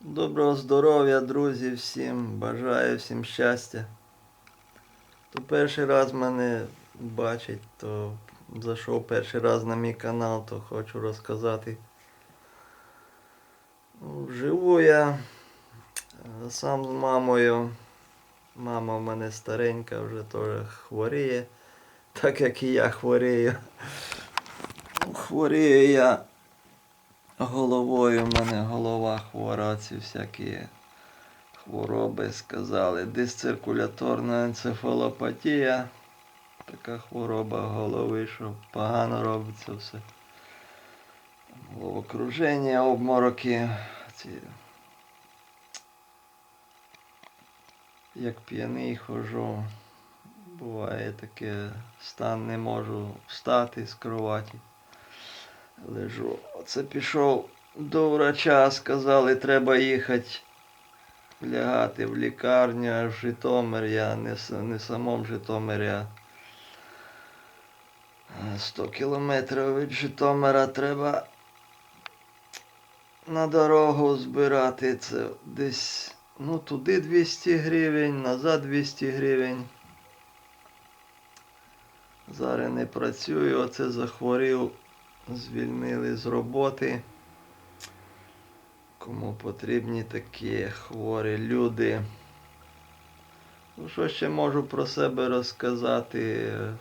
Доброго здоров'я, друзі, всім. Бажаю всім щастя. Хто перший раз мене бачить, то зайшов перший раз на мій канал, то хочу розказати. Ну, Живу я е, сам з мамою. Мама в мене старенька, вже теж хворіє, так як і я хворію. Хворію я головою, в мене голова хвора, ці всякі хвороби сказали. Дисциркуляторна енцефалопатія. Така хвороба голови, що погано робиться все. Головокруження, обмороки. Ці... Як п'яний хожу. Буває таке, стан не можу встати з кроваті лежу. Оце пішов до врача, сказали, треба їхати лягати в лікарню аж в Житомир. Я не, не в самому Житомирі, а 100 кілометрів від Житомира треба на дорогу збирати. Це десь ну, туди 200 гривень, назад 200 гривень. Зараз не працюю, оце захворів звільнили з роботи. Кому потрібні такі хворі люди. Ну, що ще можу про себе розказати? Е,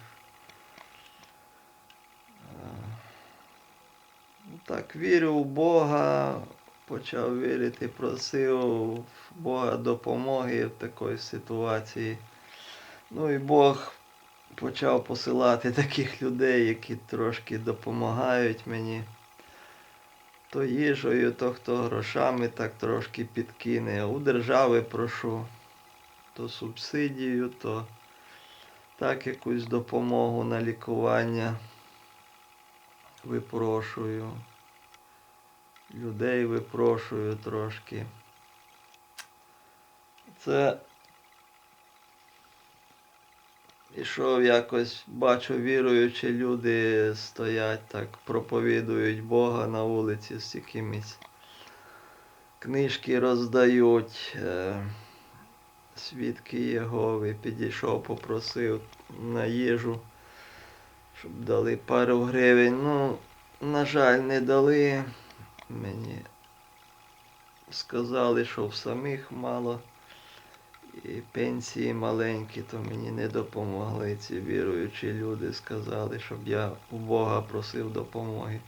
ну, Так, вірю в Бога, почав вірити, просив в Бога допомоги в такій ситуації. Ну і Бог почав посилати таких людей, які трошки допомагають мені. То їжею, то хто грошами так трошки підкине. У держави прошу, то субсидію, то так якусь допомогу на лікування. Випрошую. Людей випрошую трошки. Це Ішов якось, бачу, віруючі люди стоять так, проповідують Бога на вулиці з якимись книжки роздають. Е, свідки Єгови підійшов, попросив на їжу, щоб дали пару гривень. Ну, на жаль, не дали. Мені сказали, що в самих мало. І пенсії маленькі, то мені не допомогли ці віруючі люди. Сказали, щоб я у Бога просив допомоги.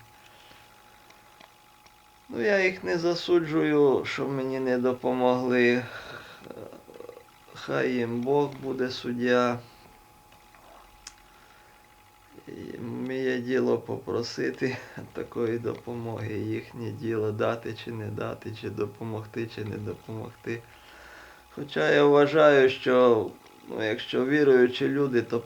Ну, я їх не засуджую, що мені не допомогли. Хай їм Бог буде суддя. Моє діло попросити такої допомоги. Їхнє діло дати чи не дати, чи допомогти, чи не допомогти. Хоча я вважаю, що ну, якщо віруючі люди, то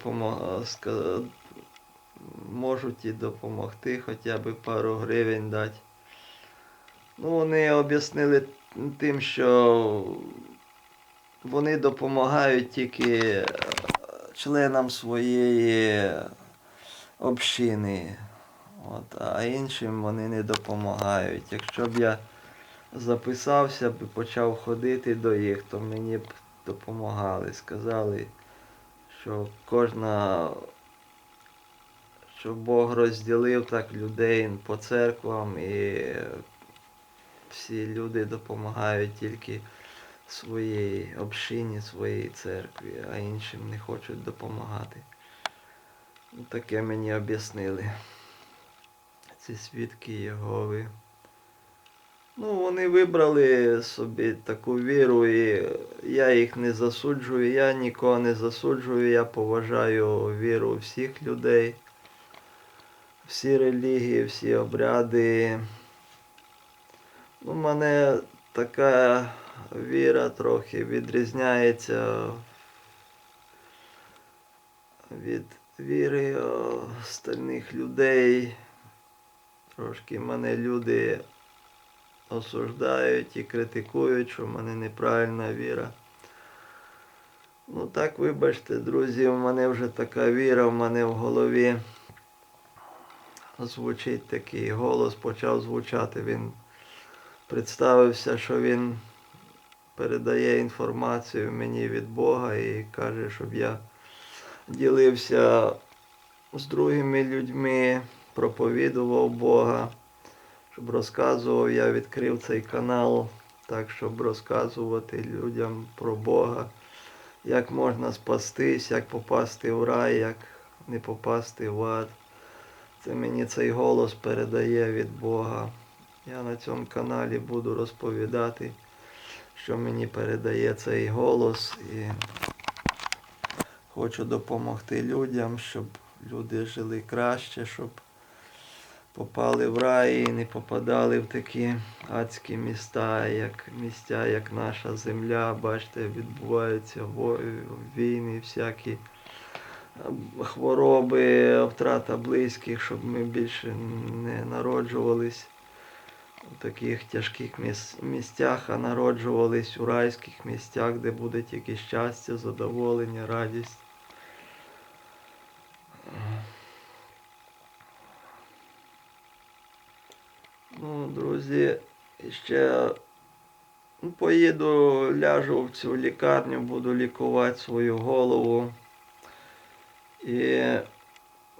можуть і допомогти, хоча б пару гривень дати. Ну, вони об'яснили тим, що вони допомагають тільки е, членам своєї общини. От, а іншим вони не допомагають. Якщо б я записався б почав ходити до їх, то мені б допомагали. Сказали, що кожна, що Бог розділив так людей по церквам і всі люди допомагають тільки своїй общині, своїй церкві, а іншим не хочуть допомагати. Таке мені об'яснили. Ці свідки Єгови. Ну, вони вибрали собі таку віру, і я їх не засуджую, я нікого не засуджую, я поважаю віру всіх людей, всі релігії, всі обряди. Ну, мене така віра трохи відрізняється від віри остальних людей. Трошки мене люди осуждають і критикують, що в мене неправильна віра. Ну так, вибачте, друзі, в мене вже така віра, в мене в голові. Звучить такий голос, почав звучати. Він представився, що він передає інформацію мені від Бога і каже, щоб я ділився з другими людьми, проповідував Бога, щоб розказував, я відкрив цей канал, так, щоб розказувати людям про Бога, як можна спастись, як попасти в рай, як не попасти в ад. Це мені цей голос передає від Бога. Я на цьому каналі буду розповідати, що мені передає цей голос і хочу допомогти людям, щоб люди жили краще, щоб попали в рай і не попадали в такі адські міста, як місця, як наша земля. Бачите, відбуваються війни, всякі е, хвороби, втрата близьких, щоб ми більше не народжувались у таких тяжких місцях, а народжувались у райських місцях, де буде тільки щастя, задоволення, радість. Ну, друзі, ще ну, поїду, ляжу в цю лікарню, буду лікувати свою голову. І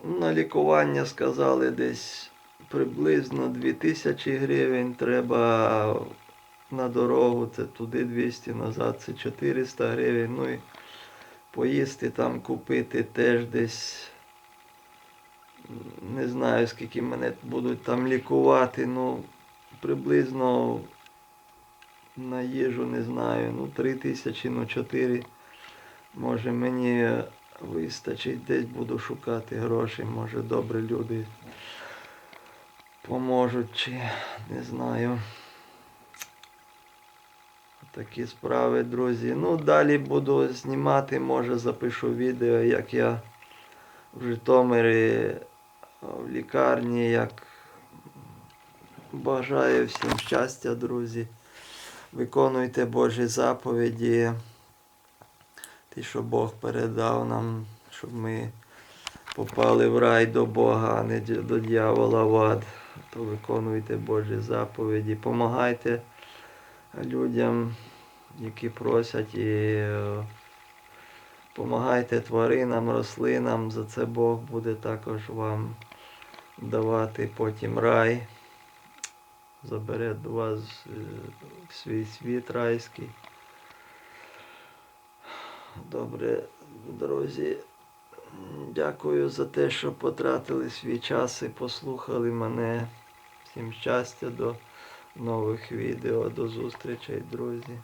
ну, на лікування сказали десь приблизно 2000 гривень треба на дорогу, це туди 200, назад це 400 гривень. Ну і поїсти там купити теж десь. Не знаю, скільки мене будуть там лікувати, ну приблизно на їжу не знаю, ну 3 тисячі, ну 4. Може мені вистачить, десь буду шукати гроші, може добрі люди поможуть чи не знаю. Такі справи, друзі. Ну, далі буду знімати, може запишу відео, як я в Житомирі в лікарні, як бажаю всім щастя, друзі. Виконуйте Божі заповіді. Ті, що Бог передав нам, щоб ми попали в рай до Бога, а не до дьявола в ад. То виконуйте Божі заповіді. Помагайте людям, які просять і Помагайте тваринам, рослинам, за це Бог буде також вам давати потім рай. Забере до вас е, в свій світ райський. Добре, друзі. Дякую за те, що потратили свій час і послухали мене. Всім щастя до нових відео. До зустрічей, друзі.